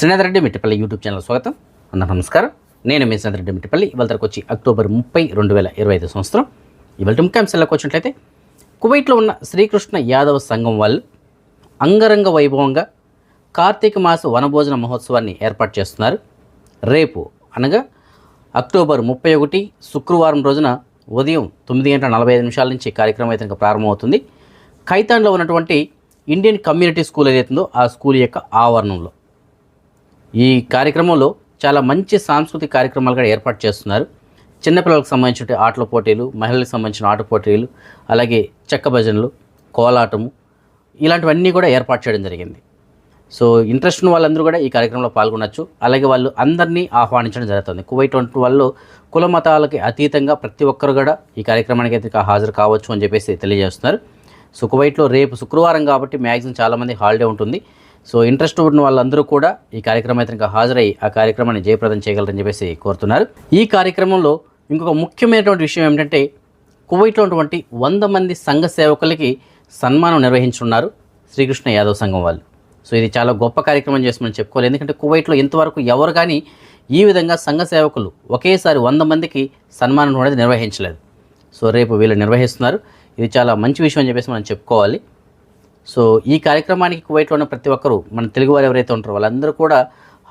Srinath Reddy Mittipalli YouTube channel స్వాగతం. అందరూ నమస్కారం. నేను మీ శ్రీనాథ్ రెడ్డి మిట్టిపల్లి. ఇవాళ వచ్చి అక్టోబర్ ముప్పై రెండు వేల ఇరవై ఐదు సంవత్సరం. ఇవాళ ముఖ్యాంశాలకు వచ్చినట్లయితే కువైట్లో ఉన్న శ్రీకృష్ణ యాదవ సంఘం వాళ్ళు అంగరంగ వైభవంగా కార్తీక మాస వనభోజన మహోత్సవాన్ని ఏర్పాటు చేస్తున్నారు. రేపు అనగా అక్టోబర్ ముప్పై ఒకటి శుక్రవారం రోజున ఉదయం తొమ్మిది గంటల నలభై ఐదు నిమిషాల నుంచి కార్యక్రమం అయితే ప్రారంభమవుతుంది. ఖైతాన్లో ఉన్నటువంటి ఇండియన్ కమ్యూనిటీ స్కూల్ ఏదైతుందో ఆ స్కూల్ యొక్క ఆవరణంలో. ఈ కార్యక్రమంలో చాలా మంచి సాంస్కృతిక కార్యక్రమాలు కూడా ఏర్పాటు చేస్తున్నారు. చిన్నపిల్లలకు సంబంధించిన ఆటల పోటీలు మహిళలకు సంబంధించిన ఆట పోటీలు అలాగే చెక్క భజనలు కోలాటము ఇలాంటివన్నీ కూడా ఏర్పాటు చేయడం జరిగింది. సో ఇంట్రెస్ట్ ఉన్న వాళ్ళందరూ కూడా ఈ కార్యక్రమంలో పాల్గొనవచ్చు అలాగే వాళ్ళు అందరినీ ఆహ్వానించడం జరుగుతుంది. కువైట్ వంటి వాళ్ళు కుల మతాలకి అతీతంగా ప్రతి ఒక్కరు కూడా ఈ కార్యక్రమానికి అయితే హాజరు కావచ్చు అని చెప్పేసి తెలియజేస్తున్నారు. సో కువైట్లో రేపు శుక్రవారం కాబట్టి మ్యాక్సిమం చాలామంది హాలిడే ఉంటుంది. సో ఇంట్రెస్ట్ ఉన్న వాళ్ళందరూ కూడా ఈ కార్యక్రమం అయితే ఇంకా హాజరై ఆ కార్యక్రమాన్ని జయప్రదం చేయగలరని చెప్పేసి కోరుతున్నారు. ఈ కార్యక్రమంలో ఇంకొక ముఖ్యమైనటువంటి విషయం ఏమిటంటే కువైట్లో ఉన్నటువంటి వంద మంది సంఘ సేవకులకి సన్మానం నిర్వహించున్నారు శ్రీకృష్ణ యాదవ్ సంఘం వాళ్ళు. సో ఇది చాలా గొప్ప కార్యక్రమం చేసి మనం చెప్పుకోవాలి. ఎందుకంటే కువైట్లో ఇంతవరకు ఎవరు కానీ ఈ విధంగా సంఘ సేవకులు ఒకేసారి వంద మందికి సన్మానం అనేది నిర్వహించలేదు. సో రేపు వీళ్ళు నిర్వహిస్తున్నారు. ఇది చాలా మంచి విషయం అని చెప్పేసి మనం చెప్పుకోవాలి. సో ఈ కార్యక్రమానికి కువైట్లో ఉన్న ప్రతి ఒక్కరూ మన తెలుగు వారు ఎవరైతే ఉంటారో వాళ్ళందరూ కూడా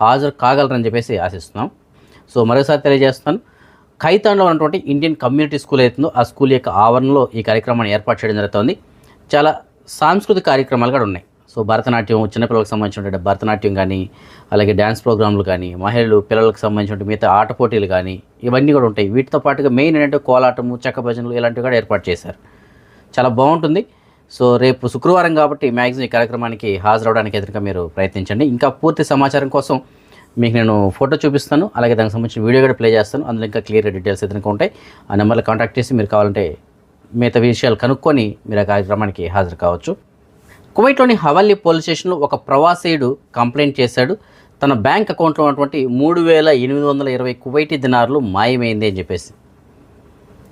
హాజరు కాగలరని చెప్పేసి ఆశిస్తున్నాం. సో మరోసారి తెలియజేస్తున్నాను ఖైతాన్లో ఉన్నటువంటి ఇండియన్ కమ్యూనిటీ స్కూల్ అవుతుందో ఆ స్కూల్ యొక్క ఆవరణలో ఈ కార్యక్రమాన్ని ఏర్పాటు చేయడం జరుగుతుంది. చాలా సాంస్కృతిక కార్యక్రమాలు కూడా ఉన్నాయి. సో భరతనాట్యం చిన్నపిల్లలకు సంబంధించిన భరతనాట్యం కానీ అలాగే డ్యాన్స్ ప్రోగ్రాంలు కానీ మహిళలు పిల్లలకు సంబంధించిన మిగతా ఆట పోటీలు కానీ ఇవన్నీ కూడా ఉంటాయి. వీటితో పాటుగా మెయిన్ ఏంటంటే కోలాటము చెక్క భజనలు ఇలాంటివి కూడా ఏర్పాటు చేశారు. చాలా బాగుంటుంది. సో రేపు శుక్రవారం కాబట్టి మ్యాక్సిమం ఈ కార్యక్రమానికి హాజరవడానికి ఎదురుగా మీరు ప్రయత్నించండి. ఇంకా పూర్తి సమాచారం కోసం మీకు నేను ఫోటో చూపిస్తాను. అలాగే దానికి సంబంధించిన వీడియో కూడా ప్లే చేస్తాను. అందులో ఇంకా క్లియర్ డీటెయిల్స్ ఎదురుగా ఉంటాయి ఆ నెంబర్లో కాంటాక్ట్ చేసి మీరు కావాలంటే మిగతా విషయాలు కనుక్కొని మీరు ఆ కార్యక్రమానికి హాజరు కావచ్చు. కువైట్లోని హవల్లీ పోలీస్ స్టేషన్లో ఒక ప్రవాసీయుడు కంప్లైంట్ చేశాడు. తన బ్యాంక్ అకౌంట్లో ఉన్నటువంటి మూడు వేల ఎనిమిది వందల ఇరవై కువైటీ దినారులు మాయమైంది అని చెప్పేసి.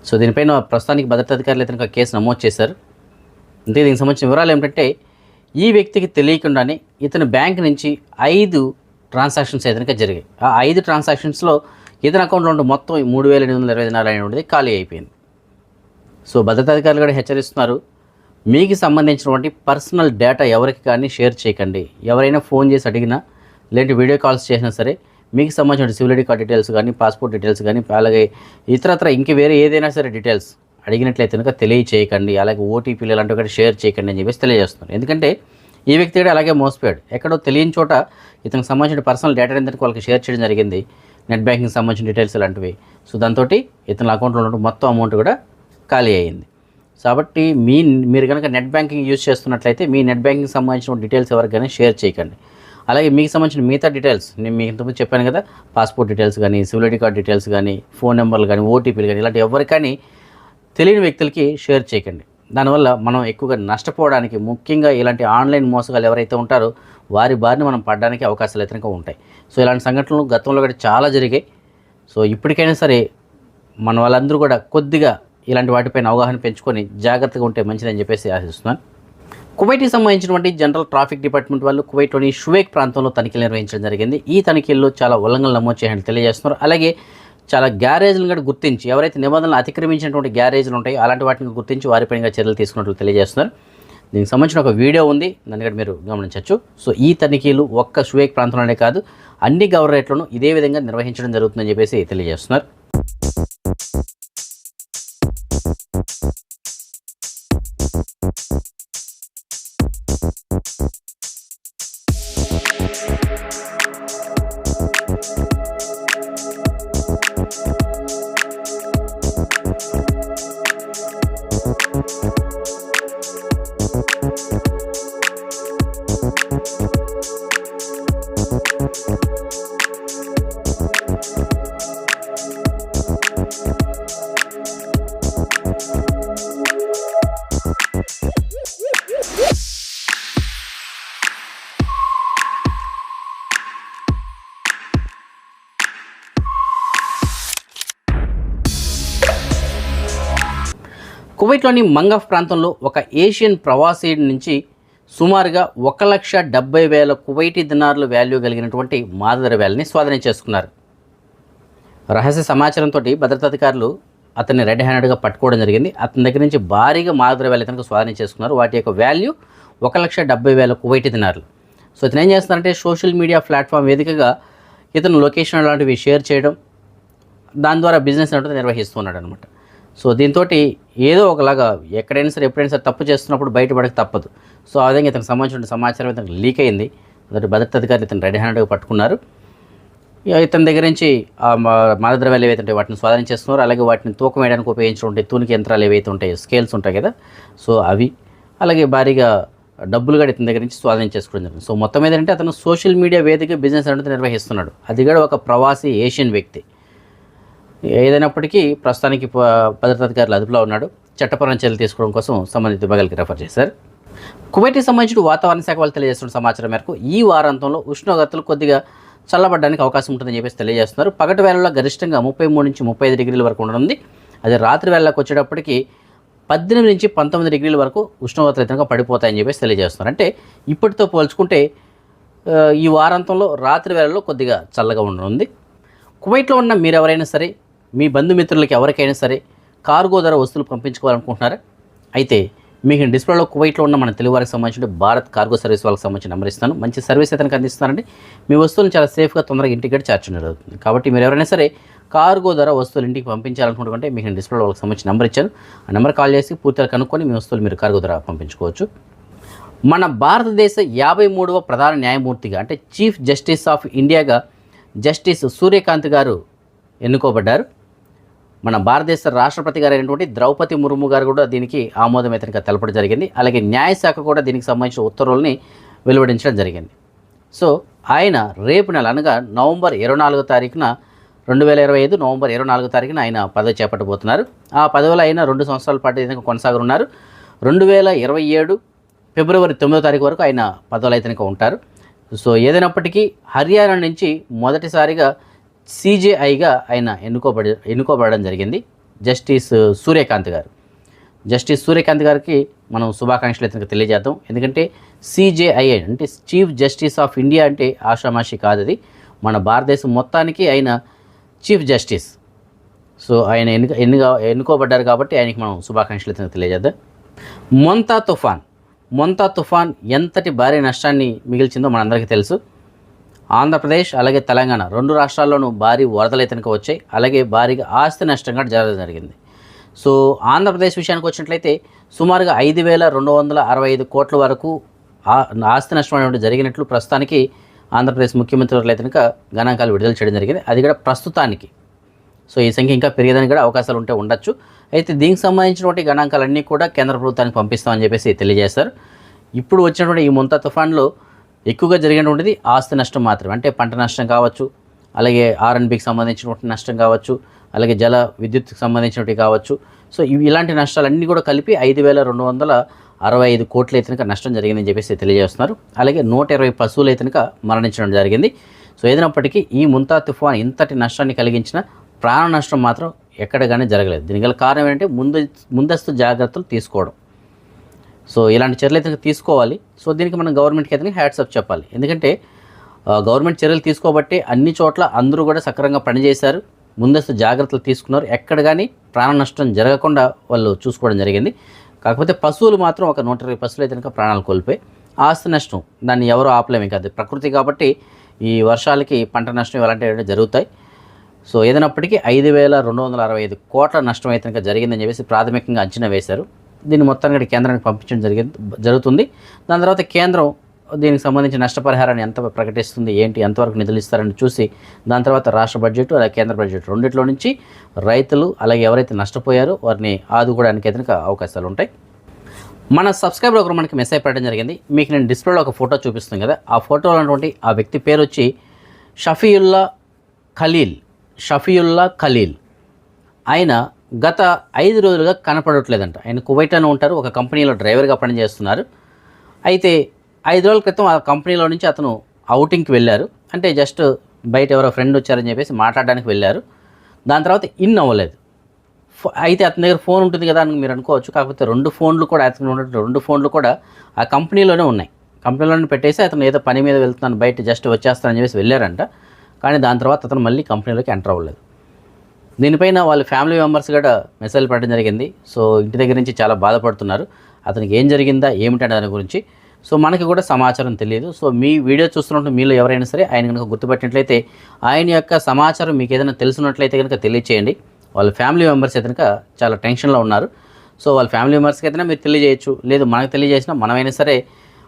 సో దీనిపైన ప్రస్తుతానికి భద్రతాధికారులు అయితే కేసు నమోదు చేశారు. అంటే దీనికి సంబంధించిన వివరాలు ఏమిటంటే ఈ వ్యక్తికి తెలియకుండానే ఇతని బ్యాంక్ నుంచి ఐదు ట్రాన్సాక్షన్స్ ఏదైనా జరిగాయి. ఆ ఐదు ట్రాన్సాక్షన్స్లో ఇతని అకౌంట్లో ఉండే మొత్తం మూడు వేల ఎనిమిది వందల ఇరవై నాలుగు అనేటువంటిది ఖాళీ అయిపోయింది. సో భద్రతాధికారులు కూడా హెచ్చరిస్తున్నారు మీకు సంబంధించినటువంటి పర్సనల్ డేటా ఎవరికి కానీ షేర్ చేయకండి. ఎవరైనా ఫోన్ చేసి అడిగినా లేదంటే వీడియో కాల్స్ చేసినా సరే మీకు సంబంధించిన సివిల్ ఐడి కార్డ్ డీటెయిల్స్ కానీ పాస్పోర్ట్ డీటెయిల్స్ కానీ అలాగే ఇతరత్ర ఇంక వేరే ఏదైనా సరే డీటెయిల్స్ అడిగినట్లయితే కనుక తెలియచేయకండి అలాగే ఓటీపీలు ఇలాంటివి కూడా షేర్ చేయకండి అని చెప్పేసి తెలియజేస్తున్నారు. ఎందుకంటే ఈ వ్యక్తి కూడా అలాగే మోసపోయాడు. ఎక్కడో తెలియని చోట ఇతనికి సంబంధించిన పర్సనల్ డేటా ఏంటంటే వాళ్ళకి షేర్ చేయడం జరిగింది. నెట్ బ్యాంకింగ్ సంబంధించిన డీటెయిల్స్ ఇలాంటివి సో దాంతో ఇతని అకౌంట్లో ఉన్న మొత్తం అమౌంట్ కూడా ఖాళీ అయ్యింది. కాబట్టి మీ మీరు కనుక నెట్ బ్యాంకింగ్ యూజ్ చేస్తున్నట్లయితే మీ నెట్ బ్యాంకింగ్ సంబంధించిన డీటెయిల్స్ ఎవరికైనా షేర్ చేయకండి. అలాగే మీకు సంబంధించిన మిగతా డీటెయిల్స్ నేను మీకు ఇంతకుముందు చెప్పాను కదా పాస్పోర్ట్ డీటెయిల్స్ కానీ సివిల్ ఐడి కార్డ్ డీటెయిల్స్ కానీ ఫోన్ నెంబర్లు కానీ ఓటీపీలు కానీ ఇలాంటి ఎవరికైనా తెలియని వ్యక్తులకి షేర్ చేయకండి. దానివల్ల మనం ఎక్కువగా నష్టపోవడానికి ముఖ్యంగా ఇలాంటి ఆన్లైన్ మోసగాలు ఎవరైతే ఉంటారో వారి బారిన మనం పడడానికి అవకాశాలు అయితే ఉంటాయి. సో ఇలాంటి సంఘటనలు గతంలో కూడా చాలా జరిగాయి. సో ఇప్పటికైనా సరే మన వాళ్ళందరూ కూడా కొద్దిగా ఇలాంటి వాటిపైన అవగాహన పెంచుకొని జాగ్రత్తగా ఉంటే మంచిదని చెప్పేసి ఆశిస్తున్నాను. కువైట్కి సంబంధించినటువంటి జనరల్ ట్రాఫిక్ డిపార్ట్మెంట్ వాళ్ళు కువైట్లోని షువేక్ ప్రాంతంలో తనిఖీలు నిర్వహించడం జరిగింది. ఈ తనిఖీల్లో చాలా ఉల్లంఘనలు నమోదు చేయాలని తెలియజేస్తున్నారు. అలాగే చాలా గ్యారేజ్లను కూడా గుర్తించి ఎవరైతే నిబంధనలు అతిక్రమించినటువంటి గ్యారేజ్లు ఉంటాయో అలాంటి వాటిని గుర్తించి వారిపైన చర్యలు తీసుకున్నట్లు తెలియజేస్తున్నారు. దీనికి సంబంధించిన ఒక వీడియో ఉంది దాన్ని కూడా మీరు గమనించవచ్చు. సో ఈ తనిఖీలు ఒక్క షువేక్ ప్రాంతంలోనే కాదు అన్ని గవర్నరేట్లను ఇదే విధంగా నిర్వహించడం జరుగుతుందని చెప్పేసి తెలియజేస్తున్నారు. కువైట్లోని మంగఫ్ ప్రాంతంలో ఒక ఏషియన్ ప్రవాసీ నుంచి సుమారుగా ఒక లక్ష డెబ్బై వేల కువైటీ దినార్లు వాల్యూ కలిగినటువంటి మాదక ద్రవ్యాలని స్వాధీనం చేసుకున్నారు. రహస్య సమాచారంతో భద్రతాధికారులు అతన్ని రెడ్ హ్యాండెడ్గా పట్టుకోవడం జరిగింది. అతని దగ్గర నుంచి భారీగా మాదక ద్రవ్యాలు ఇతనికి స్వాధీనం చేసుకున్నారు. వాటి యొక్క వాల్యూ ఒక లక్ష డెబ్బై వేల కువైటీ దినార్లు. సో ఇతను ఏం చేస్తున్నారంటే సోషల్ మీడియా ప్లాట్ఫామ్ వేదికగా ఇతను లొకేషన్ లాంటివి షేర్ చేయడం దాని ద్వారా బిజినెస్ అంటే నిర్వహిస్తున్నాడు అనమాట సో దీంతో ఏదో ఒకలాగా ఎక్కడైనా సరే ఎప్పుడైనా సరే తప్పు చేస్తున్నప్పుడు బయటపడక తప్పదు. సో ఆ విధంగా ఇతనికి సంబంధించిన సమాచారం ఇతనికి లీక్ అయింది. మొదటి భద్రతా అధికారులు ఇతను రెడీ హ్యాండ్గా పట్టుకున్నారు. ఇక ఇతని దగ్గర నుంచి ఆ మా- మాదక ద్రవ్యాలు ఏవైతే ఉంటాయి వాటిని స్వాధీనం చేస్తున్నారు. అలాగే వాటిని తూకం వేయడానికి ఉపయోగించుకుంటే తూనికి యంత్రాలు ఏవైతే ఉంటాయో స్కేల్స్ ఉంటాయి కదా సో అవి అలాగే భారీగా డబ్బులు కూడా ఇతని దగ్గర నుంచి స్వాధీనం చేసుకోవడం జరిగింది. సో మొత్తం ఏంటంటే అతను సోషల్ మీడియా వేదిక బిజినెస్ అనేది నిర్వహిస్తున్నాడు. అది కూడా ఒక ప్రవాసీ ఏషియన్ వ్యక్తి. ఏదైనప్పటికీ ప్రస్తుతానికి ప- భద్రతాధికారులు అదుపులో ఉన్నాడు. చట్టపరమైన చర్యలు తీసుకోవడం కోసం సంబంధిత విభాగాలకి రెఫర్ చేశారు. కువైట్కి సంబంధించిన వాతావరణ శాఖ వాళ్ళు తెలియజేస్తున్న సమాచారం మేరకు ఈ వారాంతంలో ఉష్ణోగ్రతలు కొద్దిగా చల్లబడడానికి అవకాశం ఉంటుందని చెప్పేసి తెలియజేస్తున్నారు. పగటి వేళల్లో గరిష్టంగా ముప్పై మూడు నుంచి ముప్పై ఐదు డిగ్రీల వరకు ఉండనుంది. అదే రాత్రి వేళలకు వచ్చేటప్పటికి పద్దెనిమిది నుంచి పంతొమ్మిది డిగ్రీల వరకు ఉష్ణోగ్రతలు ఇతరంగా పడిపోతాయని చెప్పేసి తెలియజేస్తున్నారు. అంటే ఇప్పటితో పోల్చుకుంటే ఈ వారాంతంలో రాత్రి వేళల్లో కొద్దిగా చల్లగా ఉండనుంది. కువైట్లో ఉన్న మీరు ఎవరైనా సరే మీ బంధుమిత్రులకి ఎవరికైనా సరే కార్గో ధర వస్తువులు పంపించుకోవాలనుకుంటున్నారా? అయితే మీకు డిస్ప్లేలో కువైట్లో ఉన్న మన తెలుగు వారికి సంబంధించిన భారత్ కార్గో సర్వీస్ వాళ్ళకి సంబంధించిన నెంబర్ ఇస్తాను మంచి సర్వీస్ అతనికి అందిస్తానండి మీ వస్తువులను చాలా సేఫ్గా తొందరగా ఇంటికి కూడా చేర్చడం జరుగుతుంది. కాబట్టి మీరు ఎవరైనా సరే కార్గో ధర వస్తువులు ఇంటికి పంపించాలనుకుంటుంటే మీకు డిస్ప్లే డిస్ప్లేలో వాళ్ళకి సంబంధించిన నెంబర్ ఇచ్చాను. ఆ నెంబర్ కాల్ చేసి పూర్తిగా కనుక్కొని మీ వస్తువులు మీరు కార్గో ధర పంపించుకోవచ్చు. మన భారతదేశ యాభై మూడవ ప్రధాన న్యాయమూర్తిగా అంటే చీఫ్ జస్టిస్ ఆఫ్ ఇండియాగా జస్టిస్ సూర్యకాంత్ గారు ఎన్నుకోబడ్డారు. మన భారతదేశ రాష్ట్రపతి గారు అయినటువంటి ద్రౌపది ముర్ము గారు కూడా దీనికి ఆమోదం ఇతనిగా తెలపడం జరిగింది. అలాగే న్యాయశాఖ కూడా దీనికి సంబంధించిన ఉత్తర్వుల్ని వెలువడించడం జరిగింది. సో ఆయన రేపు నెల అనగా నవంబర్ ఇరవై నాలుగో తారీఖున రెండు వేల ఇరవై ఐదు నవంబర్ ఇరవై నాలుగో తారీఖున ఆయన పదవి చేపట్టబోతున్నారు. ఆ పదవిలో ఆయన రెండు సంవత్సరాల పాటు ఇతనికి కొనసాగనున్నారు. రెండు వేల ఇరవై ఏడు ఫిబ్రవరి తొమ్మిదో తారీఖు వరకు ఆయన పదవులు అయితే ఉంటారు. సో ఏదైనప్పటికీ హర్యానా నుంచి మొదటిసారిగా సీజేఐగా ఆయన ఎన్నుకోబడి ఎన్నుకోబడడం జరిగింది. జస్టిస్ సూర్యకాంత్ గారు. జస్టిస్ సూర్యకాంత్ గారికి మనం శుభాకాంక్షలు ఇతనికి తెలియజేద్దాం. ఎందుకంటే సిజేఐ అంటే చీఫ్ జస్టిస్ ఆఫ్ ఇండియా అంటే ఆషామాషి కాదు అది. మన భారతదేశం మొత్తానికి ఆయన చీఫ్ జస్టిస్. సో ఆయన ఎన్ను ఎన్ను ఎన్నుకోబడ్డారు కాబట్టి ఆయనకి మనం శుభాకాంక్షలు ఇతనికి తెలియజేద్దాం. మొంతా తుఫాన్. మొంతా తుఫాన్ ఎంతటి భారీ నష్టాన్ని మిగిల్చిందో మనందరికీ తెలుసు. ఆంధ్రప్రదేశ్ అలాగే తెలంగాణ రెండు రాష్ట్రాల్లోనూ భారీ వరదలు ఇతనికి వచ్చాయి. అలాగే భారీగా ఆస్తి నష్టం కూడా జరగడం జరిగింది. సో ఆంధ్రప్రదేశ్ విషయానికి వచ్చినట్లయితే సుమారుగా ఐదు వేల రెండు వందల అరవై ఐదు కోట్ల వరకు ఆస్తి నష్టం అనేటువంటి జరిగినట్లు ప్రస్తుతానికి ఆంధ్రప్రదేశ్ ముఖ్యమంత్రి వర్యులు కనుక గణాంకాలు విడుదల చేయడం జరిగింది. అది కూడా ప్రస్తుతానికి. సో ఈ సంఖ్య ఇంకా పెరిగేదానికి కూడా అవకాశాలు ఉంటే ఉండొచ్చు. అయితే దీనికి సంబంధించినటువంటి గణాంకాలన్నీ కూడా కేంద్ర ప్రభుత్వానికి పంపిస్తామని చెప్పేసి తెలియజేశారు. ఇప్పుడు వచ్చినటువంటి ఈ ముంత తుఫాన్లో ఎక్కువగా జరిగినటువంటిది ఆస్తి నష్టం మాత్రమే. అంటే పంట నష్టం కావచ్చు అలాగే ఆర్ఎన్బికి సంబంధించినటువంటి నష్టం కావచ్చు అలాగే జల విద్యుత్కి సంబంధించినవి కావచ్చు. సో ఇవి ఇలాంటి నష్టాలన్నీ కూడా కలిపి ఐదు వేల రెండు వందల అరవై ఐదు కోట్ల అయితే నష్టం జరిగిందని చెప్పేసి తెలియజేస్తున్నారు. అలాగే నూట ఇరవై పశువులు అయితే మరణించడం జరిగింది. సో ఏదైనప్పటికీ ఈ ముంతా తుఫాన్ ఇంతటి నష్టాన్ని కలిగించిన ప్రాణ నష్టం మాత్రం ఎక్కడ కానీ జరగలేదు. దీనికి గల కారణం ఏంటంటే ముందు ముందస్తు జాగ్రత్తలు తీసుకోవడం. సో ఇలాంటి చర్యలు అయితే తీసుకోవాలి. సో దీనికి మనం గవర్నమెంట్కి అయితే హ్యాట్సప్ చెప్పాలి. ఎందుకంటే గవర్నమెంట్ చర్యలు తీసుకోబట్టి అన్ని చోట్ల అందరూ కూడా సక్రమంగా పనిచేశారు. ముందస్తు జాగ్రత్తలు తీసుకున్నారు. ఎక్కడ కానీ ప్రాణ నష్టం జరగకుండా వాళ్ళు చూసుకోవడం జరిగింది. కాకపోతే పశువులు మాత్రం ఒక నూట ఇరవై పశువులు అయితే కనుక ప్రాణాలు కోల్పోయి ఆస్తి నష్టం దాన్ని ఎవరు ఆపలేము కాదు ప్రకృతి కాబట్టి ఈ వర్షాలకి పంట నష్టం ఇలాంటివి జరుగుతాయి. సో ఏదైనప్పటికీ ఐదు వేల రెండు వందల అరవై ఐదు కోట్ల నష్టం అయితే కనుక జరిగిందని చెప్పేసి ప్రాథమికంగా అంచనా వేశారు. దీన్ని మొత్తానికి కేంద్రానికి పంపించడం జరిగింది జరుగుతుంది. దాని తర్వాత కేంద్రం దీనికి సంబంధించి నష్టపరిహారాన్ని ఎంత ప్రకటిస్తుంది ఏంటి ఎంతవరకు నిధులు ఇస్తారని చూసి దాని తర్వాత రాష్ట్ర బడ్జెట్ అలాగే కేంద్ర బడ్జెట్ రెండిట్లో నుంచి రైతులు అలాగే ఎవరైతే నష్టపోయారో వారిని ఆదుకోవడానికి ఎదురు అవకాశాలు ఉంటాయి. మన సబ్స్క్రైబర్ ఒకరు మనకి మెసేజ్ పెట్టడం జరిగింది. మీకు నేను డిస్ప్లేలో ఒక ఫోటో చూపిస్తుంది కదా ఆ ఫోటోలో ఉన్నటువంటి ఆ వ్యక్తి పేరు వచ్చి షఫీయుల్లా ఖలీల్ షఫీయుల్లా ఖలీల్. ఆయన గత ఐదు రోజులుగా కనపడట్లేదంట. ఆయన కువైట్లోనే ఉంటారు ఒక కంపెనీలో డ్రైవర్గా పనిచేస్తున్నారు. అయితే ఐదు రోజుల క్రితం ఆ కంపెనీలో నుంచి అతను అవుటింగ్కి వెళ్ళారు. అంటే జస్ట్ బయట ఎవరో ఫ్రెండ్ వచ్చారని చెప్పేసి మాట్లాడడానికి వెళ్ళారు. దాని తర్వాత ఇన్ అవ్వలేదు. అయితే అతని దగ్గర ఫోన్ ఉంటుంది కదా అని మీరు అనుకోవచ్చు. కాకపోతే రెండు ఫోన్లు కూడా అతను ఉన్నట్టు రెండు ఫోన్లు కూడా ఆ కంపెనీలోనే ఉన్నాయి. కంపెనీలోనే పెట్టేసి అతను ఏదో పని మీద వెళ్తున్నాను బయట జస్ట్ వచ్చేస్తానని చెప్పేసి వెళ్ళారంట. కానీ దాని తర్వాత అతను మళ్ళీ కంపెనీలోకి ఎంటర్ అవ్వలేదు. దీనిపైన వాళ్ళ ఫ్యామిలీ మెంబర్స్ కూడా మెసేజ్ పెట్టడం జరిగింది. సో ఇంటి దగ్గర నుంచి చాలా బాధపడుతున్నారు. అతనికి ఏం జరిగిందా ఏమిటనే దాని గురించి. సో మనకి కూడా సమాచారం తెలియదు. సో మీ వీడియో చూస్తున్నట్టు మీలో ఎవరైనా సరే ఆయన కనుక గుర్తుపెట్టినట్లయితే ఆయన యొక్క సమాచారం మీకు ఏదైనా తెలిసినట్లయితే కనుక తెలియచేయండి. వాళ్ళ ఫ్యామిలీ మెంబర్స్ అయితే కనుక చాలా టెన్షన్లో ఉన్నారు. సో వాళ్ళ ఫ్యామిలీ మెంబర్స్కి అయితే మీరు తెలియజేయచ్చు. లేదు మనకు తెలియజేసినా మనమైనా సరే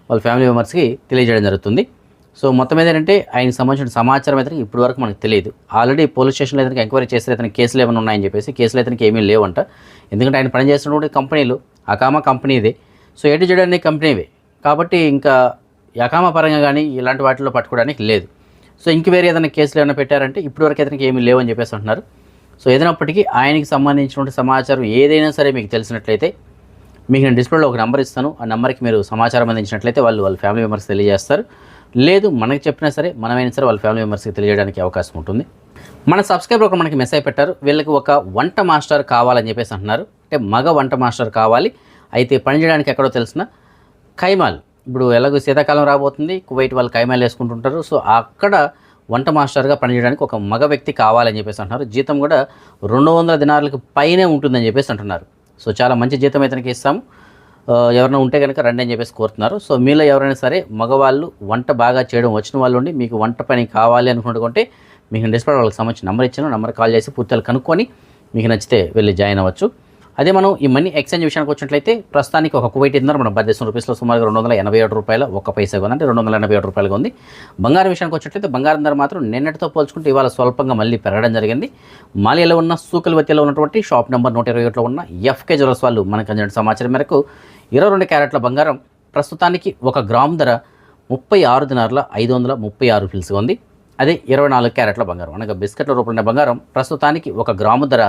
వాళ్ళ ఫ్యామిలీ మెంబర్స్కి తెలియజేయడం జరుగుతుంది. సో మొత్తం మీద ఏంటంటే ఆయనకి సంబంధించిన సమాచారం అయితే ఇప్పటి వరకు మనకు తెలియదు. ఆల్రెడీ పోలీస్ స్టేషన్లో అయితే ఎంక్వైరీ చేస్తే అతనికి కేసులు ఏమైనా ఉన్నాయని చెప్పేసి కేసులు అతనికి ఏమీ లేవంట. ఎందుకంటే ఆయన పనిచేస్తున్నటువంటి కంపెనీలు అకామా కంపెనీదే. సో ఎటు చేయడానికి కంపెనీవే. కాబట్టి ఇంకా అకామా పరంగా కానీ ఇలాంటి వాటిలో పట్టుకోవడానికి లేదు. సో ఇంక వేరే ఏదైనా కేసులు ఏమైనా పెట్టారంటే ఇప్పటివరకు అతనికి ఏమీ లేవని చెప్పేసి అంటున్నారు. సో ఏదైనప్పటికీ ఆయనకి సంబంధించినటువంటి సమాచారం ఏదైనా సరే మీకు తెలిసినట్లయితే మీకు నేను డిస్ప్లేలో ఒక నెంబర్ ఇస్తాను. ఆ నెంబర్కి మీరు సమాచారం అందించినట్లయితే వాళ్ళు వాళ్ళ ఫ్యామిలీ మెంబర్స్ తెలియజేస్తారు. లేదు మనకి చెప్పినా సరే మనమైనా సరే వాళ్ళ ఫ్యామిలీ మెంబర్స్కి తెలియడానికి అవకాశం ఉంటుంది. మన సబ్స్క్రైబర్ ఒక మనకి మెసేజ్ పెట్టారు వీళ్ళకి ఒక వంట మాస్టర్ కావాలని చెప్పేసి అంటున్నారు. అంటే మగ వంట మాస్టర్ కావాలి. అయితే పని చేయడానికి ఎక్కడో తెలిసిన కైమాల్. ఇప్పుడు ఎలాగో శీతాకాలం రాబోతుంది కువైట్ వాళ్ళు కైమాల్ వేసుకుంటుంటారు. సో అక్కడ వంట మాస్టర్గా పనిచేయడానికి ఒక మగ వ్యక్తి కావాలని చెప్పేసి అంటున్నారు. జీతం కూడా రెండు వందల దినాలకు పైనే ఉంటుందని చెప్పేసి అంటున్నారు. సో చాలా మంచి జీతం ఇతనికి ఇస్తాము. ఎవరైనా ఉంటే కనుక రండి అని చెప్పేసి కోరుతున్నారు. సో మీలో ఎవరైనా సరే మగవాళ్ళు వంట బాగా చేయడం వచ్చిన వాళ్ళు ఉండి మీకు వంట పని కావాలి అనుకుంటుంటే మీకు డిస్ప్లే వాళ్ళకి సంబంధించిన నెంబర్ ఇచ్చాను. నెంబర్ కాల్ చేసి పూర్తిగా కనుక్కొని మీకు నచ్చితే వెళ్ళి జాయిన్ అవ్వచ్చు. అదే మనం ఈ మనీ ఎక్స్చేంజ్ విషయానికి వచ్చినట్లయితే ప్రస్తుతానికి ఒక కువైట్ ఇంధన మన భారతదేశం రూపీస్లో సుమారుగా రెండు వందల ఎనభై ఏడు రూపాయల ఒక పైసా ఉంది అంటే రెండు వందల ఎనభై ఏడు రూపాయలుగా ఉంది. బంగారం విషయానికి వచ్చినట్లయితే బంగారం ధర మాత్రం నిన్నటితో పోల్చుకుంటే ఇవాళ స్వల్పంగా మళ్ళీ పెరగడం జరిగింది. మాలియాలో ఉన్న సూకల్వతిలో ఉన్నటువంటి షాప్ నెంబర్ నూట ఇరవై ఒకటిలో ఉన్న ఎఫ్కే జ్యువెల్స్ వాళ్ళు మనకు అందిన సమాచారం మేరకు ఇరవై రెండు క్యారెట్ల బంగారం ప్రస్తుతానికి ఒక గ్రామ్ ధర ముప్పై ఆరు దినార్ల ఐదు వందల ముప్పై ఆరు ఫిల్స్గా ఉంది. అదే ఇరవై నాలుగు క్యారెట్ల బంగారం అనగా బిస్కెట్ల రూపంలో బంగారం ప్రస్తుతానికి ఒక గ్రాము ధర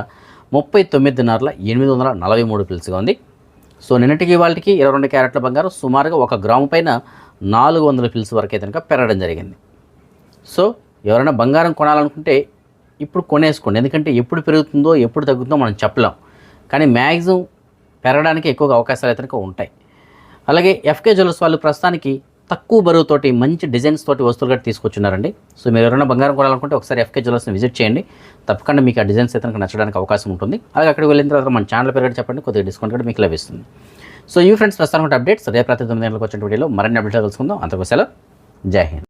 ముప్పై తొమ్మిది ఎనిమిది వందల నలభై మూడు ఫిల్స్గా ఉంది. సో నిన్నటికి వాళ్ళకి ఇరవై రెండు క్యారెట్ల బంగారం సుమారుగా ఒక గ్రాము పైన నాలుగు వందల పిలుసు వరకు అయితే కనుక పెరగడం జరిగింది. సో ఎవరైనా బంగారం కొనాలనుకుంటే ఇప్పుడు కొనేసుకోండి. ఎందుకంటే ఎప్పుడు పెరుగుతుందో ఎప్పుడు తగ్గుతుందో మనం చెప్పలేం. కానీ మ్యాక్సిమం పెరగడానికి ఎక్కువగా అవకాశాలు అయితే ఉంటాయి. అలాగే ఎఫ్కే జ్యువెల్స్ వాళ్ళు ప్రస్తుతానికి తక్కువ బరువుతోటి మంచి డిజైన్స్ తోటి వస్తువులు కూడా తీసుకొచ్చున్నారండి. సో మీరు ఎవరైనా బంగారం కొనాలనుకుంటే ఒకసారి ఎఫ్కే జ్యువెలర్స్ని విజిట్ చేయండి. తప్పకుండా మీకు ఆ డిజైన్స్ అయితే కనుక నచ్చడానికి అవకాశం ఉంటుంది. అలాగే అక్కడికి వెళ్ళిన తర్వాత మన ఛానల్ పేరు చెప్పండి కొద్దిగా డిస్కౌంట్ కూడా మీకు లభిస్తుంది. సో ఈ ఫ్రెండ్స్ ప్రస్తుతం అప్డేట్స్. రేపు ప్రతి తొమ్మిది గంటలకు వచ్చిన వీడియోలో మరిన్ని అప్డేట్స్ తెలుసుకుందాం. అంతకు సెలవు. జై హింద్.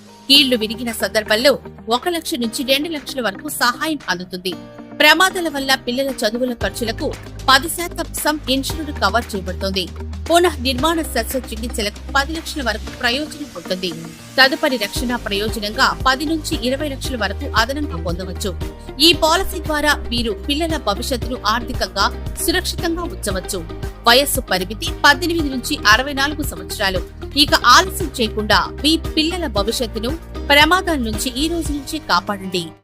కీళ్ళు విరిగిన సందర్భంలో ఒక లక్ష నుంచి రెండు లక్షల వరకు సహాయం అందుతుంది. ప్రమాదాల వల్ల పిల్లల చదువుల ఖర్చులకు పది శాతం సమ్ ఇన్సూరెన్స్ కవర్ చేయబడుతుంది. పునః నిర్మాణ శస్త్రచికిత్సలకు పది లక్షల వరకు ప్రయోజనం ఉంటుంది. తదుపరి రక్షణ ప్రయోజనంగా పది నుంచి ఇరవై లక్షల వరకు అదనంగా పొందవచ్చు. ఈ పాలసీ ద్వారా వీరు పిల్లల భవిష్యత్తును ఆర్థికంగా సురక్షితంగా ఉంచవచ్చు. వయస్సు పరిమితి పద్దెనిమిది నుంచి అరవై నాలుగు సంవత్సరాలు. ఇక ఆలస్యం చేయకుండా మీ పిల్లల భవిష్యత్తును ప్రమాదాల నుంచి ఈ రోజు నుంచి కాపాడండి.